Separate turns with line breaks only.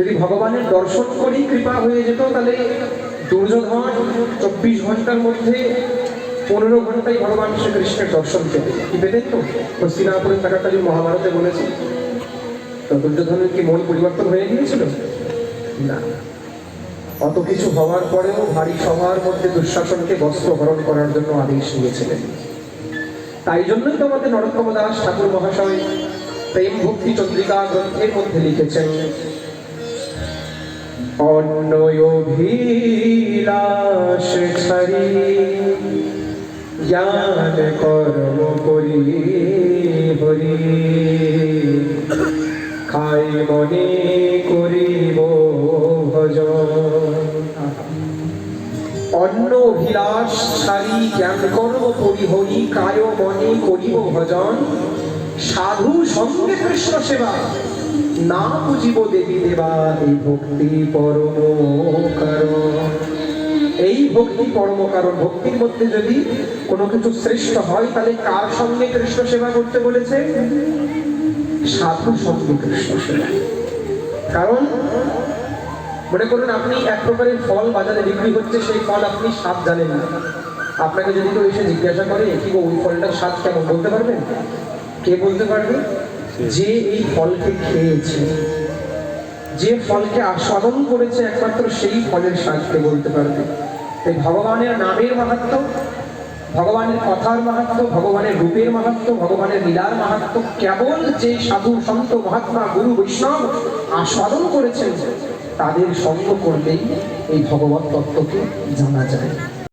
যদি ভগবানের দর্শন করেই কৃপা হয়ে যেত, তাহলে দুর্যোধন চব্বিশ ঘণ্টার মধ্যে পনেরো ঘন্টায় ভগবান শ্রীকৃষ্ণের দর্শন পেতেন। কি পেতেন তো? হস্তিনাপুরের ব্যাপারটা যে মহাভারতে বলেছে। তো দুর্যোধনের কি মন পরিবর্তন হয়ে গিয়েছিল? না। অত কিছু হওয়ার পরেও ভারী সভার মধ্যে দুঃশাসনকে বস্ত্র হরণ করার জন্য আদেশ দিয়েছিলেন। তাই জন্যই তো আমাদের নরোত্তম দাস ঠাকুর মহাশয় প্রেম ভক্তি চন্দ্রিকা গ্রন্থের মধ্যে লিখেছেন অন্নয়ভিলাস ছাড়ি, জ্ঞান কর্ম করি হরি। খাই মনে করিব ভজন। অন্য অভিলাষ ছাড়ি, জ্ঞান কর্ম পরিহরি কায় মনে করিব ভজন। সাধু সঙ্গে কৃষ্ণ সেবা। না বুঝিব দেবী দেবা, এই ভক্তি পরম কারণ। এই ভক্তি পরম কারণ, ভক্তির মধ্যে যদি কোনো কিছু শ্রেষ্ঠ হয়, তাহলে কার সঙ্গে কৃষ্ণ সেবা করতে বলেছে? সাধু সঙ্গে কৃষ্ণ সেবা। কারণ, মনে করুন আপনি এক প্রকারের ফল বাজারে বিক্রি হচ্ছে, সেই ফল আপনি স্বাদ জানেন না। আপনাকে যদি কেউ এসে জিজ্ঞাসা করে কি ওই ফলটার স্বাদ কেমন? বলতে পারবেন? কে বলতে পারবে? যে এই ফলকে খেয়েছে, যে ফলকে আস্বাদন করেছে একমাত্র সেই ফলের স্বাদকে বলতে পারবে? তাই ভগবানের নামের মাহাত্ম, ভগবানের কথার মাহাত্ম, ভগবানের রূপের মাহাত্ম, ভগবানের লীলার মাহাত্ম, কেবল যে সাধু সন্ত মহাত্মা গুরু বৈষ্ণব আস্বাদন করেছেন, তাদের সঙ্গ করলেই এই ভগবত তত্ত্বকে জানা যায়।